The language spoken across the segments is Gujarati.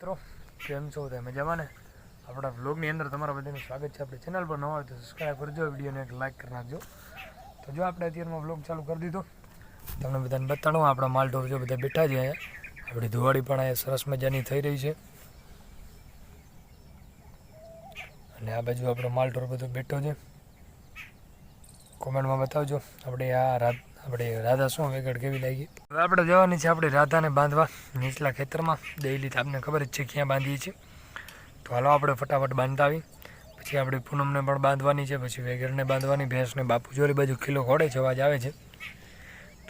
મિત્રો, કેમ છો તમે? મજામાં ને? આપણા વ્લોગની અંદર તમારા બધાનું સ્વાગત છે. આપણી ચેનલ પર ન હોય તો સબસ્ક્રાઈબ કરજો વિડીયોને એક લાઇક કરી નાખજો. તો જો આપણે અત્યારમાં વ્લોગ ચાલુ કરી દીધો, તમને બધાને બતાડું, આપણા માલ ઢોર જો બધા બેઠા છે અહીંયા. આપણી ધુવાડી પણ અહીંયા સરસ મજાની થઈ રહી છે. અને આ બાજુ આપણો માલ ઢોર બધો બેઠો છે. કોમેન્ટમાં બતાવજો. આપણે આ રાત આપણે રાધા શું વેગડ કેવી લાગી? આપણે જવાની છે આપણે રાધાને બાંધવા, નીચલા ખેતરમાં. ડેઈલી આપને ખબર જ છે ક્યાં બાંધીએ છીએ. તો હાલો આપણે ફટાફટ બાંધતા આવી પછી આપણે પૂનમને પણ બાંધવાની છે, પછી વેગરને બાંધવાની, ભેંસને, બાપુ જોરી બાજુ ખીલો ખોડે છે, અવાજ આવે છે.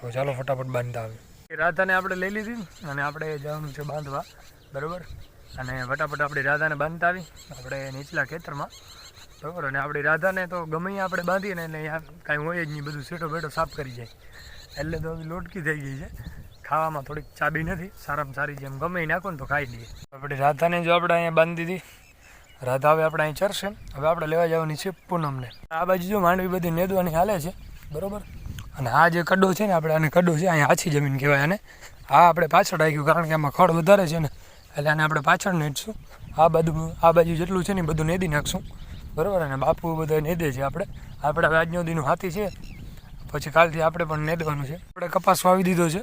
તો ચાલો ફટાફટ બાંધતા આવી રાધાને આપણે લઈ લીધી અને આપણે જવાનું છે બાંધવા. બરાબર? અને ફટાફટ આપણી રાધાને બાંધતા આવી આપણે નીચલા ખેતરમાં બરાબર અને આપણી રાધાને તો ગમે આપણે બાંધીએ ને એટલે કાંઈ હોય જ નહીં, બધું સેટો બેટો સાફ કરી જાય. એટલે તો લોટકી થઈ ગઈ છે. ખાવામાં થોડીક ચાબી નથી, સારામાં સારી જેમ ગમે એ નાખો ને તો ખાઈ લઈએ. આપણી રાધાને જો આપણે અહીંયા બાંધી દીધી. રાધા હવે આપણે અહીં ચરશે. હવે આપણે લેવા જવાની છે પૂનમને. આ બાજુ જો માંડવી બધી નેદવાની હાલે છે, બરોબર? અને આ જે કડો છે ને આપણે, આને કડો છે, અહીંયા આછી જમીન કહેવાય આને. આ આપણે પાછળ રાખ્યું કારણ કે આમાં ખડ વધારે છે ને, એટલે આને આપણે પાછળ નેટશું આ બાજુ આ બાજુ જેટલું છે ને બધું નેદી નાખશું. બરાબર? અને બાપુ બધા નેદે છે આપણે. આપણે આજનો દીનું હાથી છે. પછી કાલથી આપણે પણ નેદવાનું છે. આપણે કપાસ વાવી દીધો છે.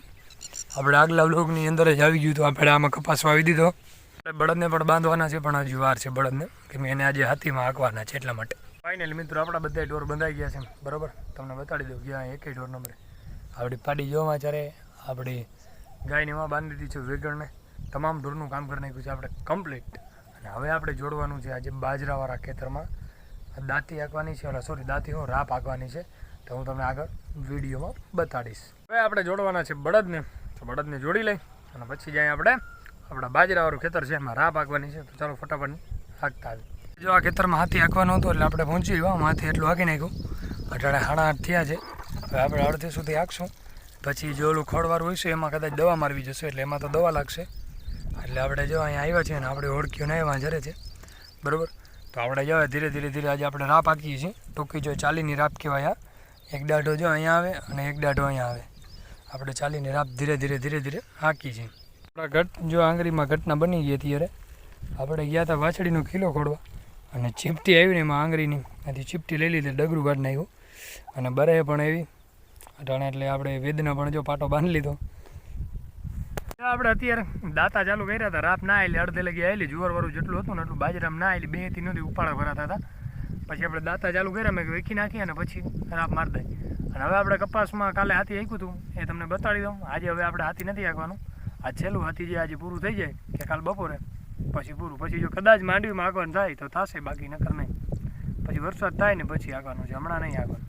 આપણે આગલા બ્લોગની અંદર જ આવી ગયું તો આપણે આમાં કપાસ વાવી દીધો. બળદને પણ બાંધવાના છે, પણ હજુ વાર છે બળદને. કેમ એને આજે હાથીમાં હાંકવાના છે એટલા માટે. ફાઇનલી મિત્રો, આપણા બધા ઢોર બંધાઈ ગયા છે. બરાબર? તમને બતાડી દઉં ગયા એકે ઢોર નંબરે આપણી પાડી જોવામાં જ્યારે આપણી ગાયની એમાં બાંધી દીધી છે વેગણને. તમામ ઢોરનું કામ કરી નાખ્યું છે. આપણે કમ્પ્લીટ અને હવે આપણે જોડવાનું છે આજે બાજરાવાળા ખેતરમાં. દાંતી હાંકવાની છે ઓલા સોરી દાંતી હું, રાપ હાંકવાની છે. તો હું તમને આગળ વિડીયોમાં બતાડીશ. હવે આપણે જોડવાના છે બળદને. તો બળદને જોડી લઈ અને પછી જાય આપણે આપણા બાજરાવાળું ખેતર છે, એમાં રાપ આંકવાની છે. તો ચાલો ફટાફટ હાંકતા આવી જો આ ખેતરમાં હાથી હાંકવાનું હતું એટલે આપણે પહોંચી ગયો હાથી એટલું હાંકી નાખ્યું. અટાણે હાણા આઠ થયા છે. હવે આપણે અડધી સુધી હાંકશું. પછી જો ઓલું ખોળવાળું હોય એમાં કદાચ દવા મારવી જશે, એટલે એમાં તો દવા લાગશે. એટલે આપણે જો અહીંયા આવ્યા છીએ અને આપણે ઓળખ્યું એમાં જરે છે. બરાબર? તો આપણે જો ધીરે ધીરે ધીરે આજે આપણે રાપ હાંકીએ છીએ. ટૂંકી જો ચાલીની રાપ કહેવાય આ. એક દાઢો જો અહીંયા આવે અને એક દાઢો અહીંયા આવે. આપણે ચાલીની રાપ ધીરે ધીરે ધીરે ધીરે હાંકી છીએ. આપણા ઘટ જો આંગળીમાં ઘટના બની ગઈ અત્યારે આપણે ગયા હતા વાછડીનો કિલો ખોડવા. અને ચીપટી આવી ને એમાં આંગળીની, એથી ચીપટી લઈ લીધી, ડગરું કાઢી નાખ્યું. અને બરે પણ એવી. અટાણે એટલે આપણે વેદના પણ જો પાટો બાંધી લીધો. આપણે અત્યારે દાતા ચાલુ કર્યા હતા. રાપ ના આવેલી અડધે લગી આવેલી જુવાર વાળું જેટલું હતું ને એટલું બાજરામાં ના આવેલી બેથી નથી ઉપાડા ભરાતા હતા. પછી આપણે દાતા ચાલુ કર્યા, મેં વેખી નાખી અને પછી રાપ મારી દઈ અને હવે આપણે કપાસમાં કાલે હાથી આંક્યું હતું એ તમને બતાડી દઉં. આજે હવે આપણે હાથી નથી આંકવાનું. આ છેલ્લું હાથી જે આજે પૂરું થઈ જાય, કે કાલ બપોરે, પછી પૂરું. પછી જો કદાચ માંડવીમાં આગવાનું થાય, તો થશે બાકી નકર નહીં. પછી વરસાદ થાય ને પછી આગવાનું છે, હમણાં નહીં આગવાનું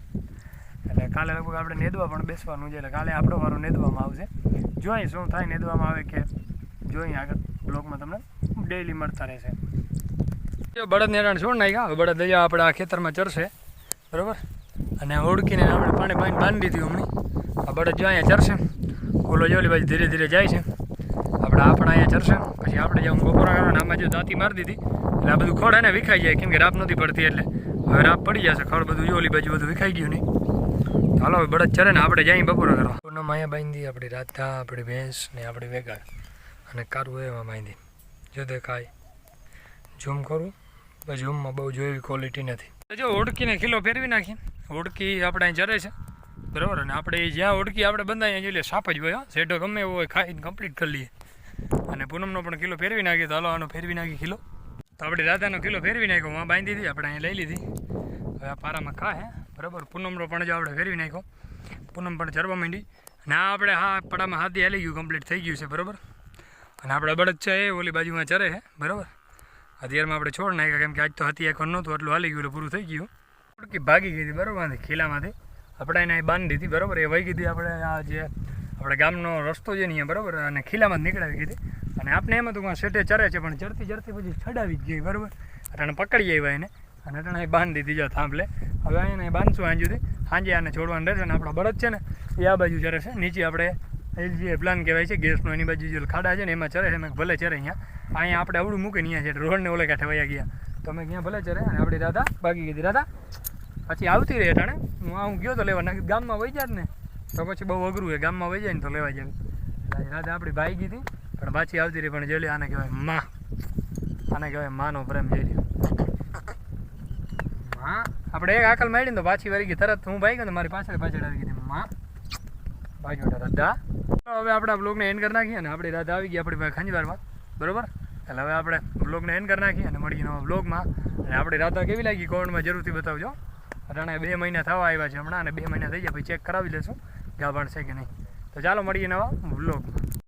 એટલે કાલે લગભગ આપણે નેદવા પણ બેસવાનું છે, એટલે કાલે આપણો વારો નેદવામાં આવશે. જોઈએ શું થાય નેદવામાં આવે કે જોઈએ આગળ બ્લોગમાં તમને ડેઈલી મળતા રહેશે. જો બળદ નેરાણ છોડ નાખ્યા. હવે બળદ દયા આપણે આ ખેતરમાં ચરશે. બરાબર? અને ઓળખીને આપણે પાણી પાણી બાંધી દીધું હમણાં. આ બળદ જો અહીંયા ચરશે. ઓલો જોલી બાજુ ધીરે ધીરે જાય છે. આપણે આ પણ અહીંયા ચરશે. પછી આપણે જે હું બપોરા કરવાના, આમાં જો દાંતી મારી દીધી. એટલે આ બધું ખોડ એને વિખાઈ જાય, કેમ કે રાપ નથી પડતી એટલે. હવે રાપ પડી જશે. ખડ બધું જો બાજુ બધું વિખાઈ ગયું નહીં. ચાલો હવે બળદ ચરે ને આપણે જઈએ બપોરા કરવા. પૂનમ અહીંયા બાંધી, આપણી રાધા, આપણી ભેંસ ને આપણી વેગા અને કારું એમાં બાંધી જો દેખાય. ઝૂમ કરું? ઝૂમમાં બહુ જોઈ ક્વોલિટી નથી. જો ઓળકીને કિલો ફેરવી નાખીએ ઓળકી આપણે અહીં જરે છે. બરાબર? અને આપણે જ્યાં ઓડકી આપણે બંધાઈએ જોઈએ. સાપ જ હોય સેઢો ગમે એવો હોય, ખાઈને કમ્પ્લીટ કરી લઈએ. અને પૂનમનો પણ કિલો ફેરવી નાખીએ. તો હાલો ફેરવી નાખી કિલો તો આપણે રાધાનો કિલો ફેરવી નાખ્યો. માં બાંધી દીધી, આપણે અહીંયા લઈ લીધી. હવે આ પારામાં ખા, હે. બરાબર? પૂનમનો પણ જો આપણે ફેરવી નાખ્યો. પૂનમ પણ ચરવા માંડી. આ આપણે હા, પડામાં હાથી હાલી ગયું કમ્પ્લીટ થઈ ગયું છે, બરાબર? અને આપણે બળદ છે એ, ઓલી બાજુમાં ચરે છે, બરાબર? અત્યારમાં આપણે છોડ નાખ્યા, કેમ કે આજ તો હાથી એક નહોતું એટલું હાલી ગયું, એટલે પૂરું થઈ ગયું. થોડીક ભાગી ગઈ હતી, બરાબર ખીલામાંથી. આપણે એને બાંધી દીધી, બરાબર? એ વહી ગઈ આપણે આ જે, આપણે ગામનો રસ્તો છે ને બરાબર? અને ખીલામાં જ નીકળાવી ગઈ અને આપણે એમ હતું કે સેટે ચરે છે, પણ ચરતી ચરતી પછી છડાવી જ ગઈ, બરાબર? અટાણે પકડી આવ્યા એને, અને અટાણે બાંધી દીધી થાંભલે. હવે અહીંયા બાંધશું આંજુથી સાંજે આને છોડવાનું રહેશે અને આપણા બળદ છે ને એ આ બાજુ ચરે છે નીચે આપણે જે પ્લાન કહેવાય છે, ગેસનો, એની બાજુ જે ખાડા છે ને, એમાં ચરે છે ભલે ચરે અહીંયા. અહીંયા આપણે આવડું મૂકે અહીંયા છે રોડને ઓલે કાંઠે વયા ગયા. તો અમે ભલે ચરે અને આપણી રાધા ભાગી ગઈ રાધા પછી આવતી રહી અટાણે. હું આ, હું ગયો તો લેવા નાખી ગામમાં વહી જાત ને, તો પછી બહુ અઘરું છે, ગામમાં વહી જાય ને તો લેવા જાય. રાધા આપણી ભાઈ ગઈ હતી, પણ પાછી આવતી રહી, પણ જેલી આને કહેવાયમાં. આને કહેવાય માનો પ્રેમ, જઈ હા આપણે એક આકલ મારી તો પાછી વળી ગઈ, તરત હું ભાઈ ગયો મારી પાછળ પાછળ આવી ગઈ માં. જોડે રાધા. હવે આપણે આ બ્લોગને એન્ડ કરી નાખીએ અને આપણી રાધા આવી ગઈ આપણી ભાઈ ખંજવારમાં બરાબર? એટલે હવે આપણે બ્લોગને એન્ડ કરી નાખીએ અને મળીએ નવા બ્લોગમાં અને આપણી રાધા કેવી લાગી કોમેન્ટમાં જરૂરથી બતાવજો. અટાણે બે મહિના થવા આવ્યા છે હમણાં અને બે મહિના થઈ ગયા, પછી ચેક કરાવી લેશું, ગાભણ છે કે નહીં. તો ચાલો મળીએ નવા બ્લોગમાં